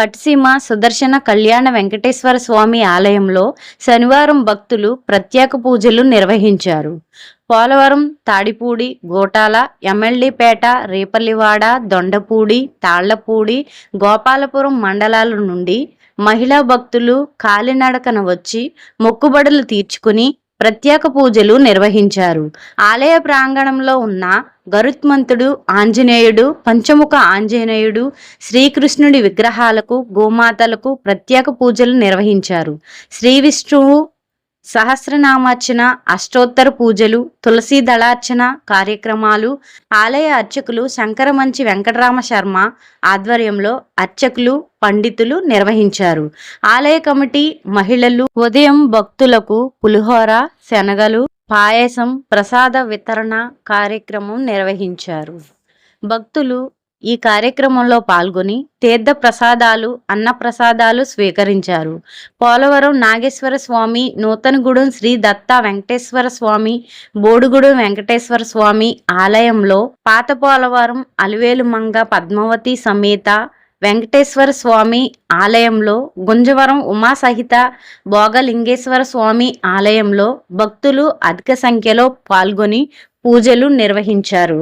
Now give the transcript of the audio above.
పట్సీమ సుదర్శన కళ్యాణ వెంకటేశ్వర స్వామి ఆలయంలో శనివారం భక్తులు ప్రత్యేక పూజలు నిర్వహించారు. పోలవరం తాడిపూడి గోటాల ఎమ్మెల్యేపేట రేపల్లివాడ దొండపూడి తాళ్ళపూడి గోపాలపురం మండలాల నుండి మహిళా భక్తులు కాలినడకన వచ్చి మొక్కుబడులు తీర్చుకుని ప్రత్యేక పూజలు నిర్వహించారు. ఆలయ ప్రాంగణంలో ఉన్న గరుత్మంతుడు ఆంజనేయుడు పంచముఖ ఆంజనేయుడు శ్రీకృష్ణుడి విగ్రహాలకు గోమాతలకు ప్రత్యేక పూజలు నిర్వహించారు. శ్రీ విష్ణువు సహస్రనామార్చన అష్టోత్తర పూజలు తులసీ దళార్చన కార్యక్రమాలు ఆలయ అర్చకులు శంకరమంచి వెంకటరామ శర్మ ఆధ్వర్యంలో అర్చకులు పండితులు నిర్వహించారు. ఆలయ కమిటీ మహిళలు ఉదయం భక్తులకు పులిహోర శనగలు పాయసం ప్రసాద వితరణ కార్యక్రమం నిర్వహించారు. భక్తులు ఈ కార్యక్రమంలో పాల్గొని తీర్థ ప్రసాదాలు అన్నప్రసాదాలు స్వీకరించారు. పోలవరం నాగేశ్వర స్వామి నూతనగూడెం శ్రీ దత్త వెంకటేశ్వర స్వామి బోడుగూడెం వెంకటేశ్వర స్వామి ఆలయంలో పాత పోలవరం అలివేలు మంగ పద్మావతి సమేత వెంకటేశ్వర స్వామి ఆలయంలో గుంజవరం ఉమా సహిత భోగలింగేశ్వర స్వామి ఆలయంలో భక్తులు అధిక సంఖ్యలో పాల్గొని పూజలు నిర్వహించారు.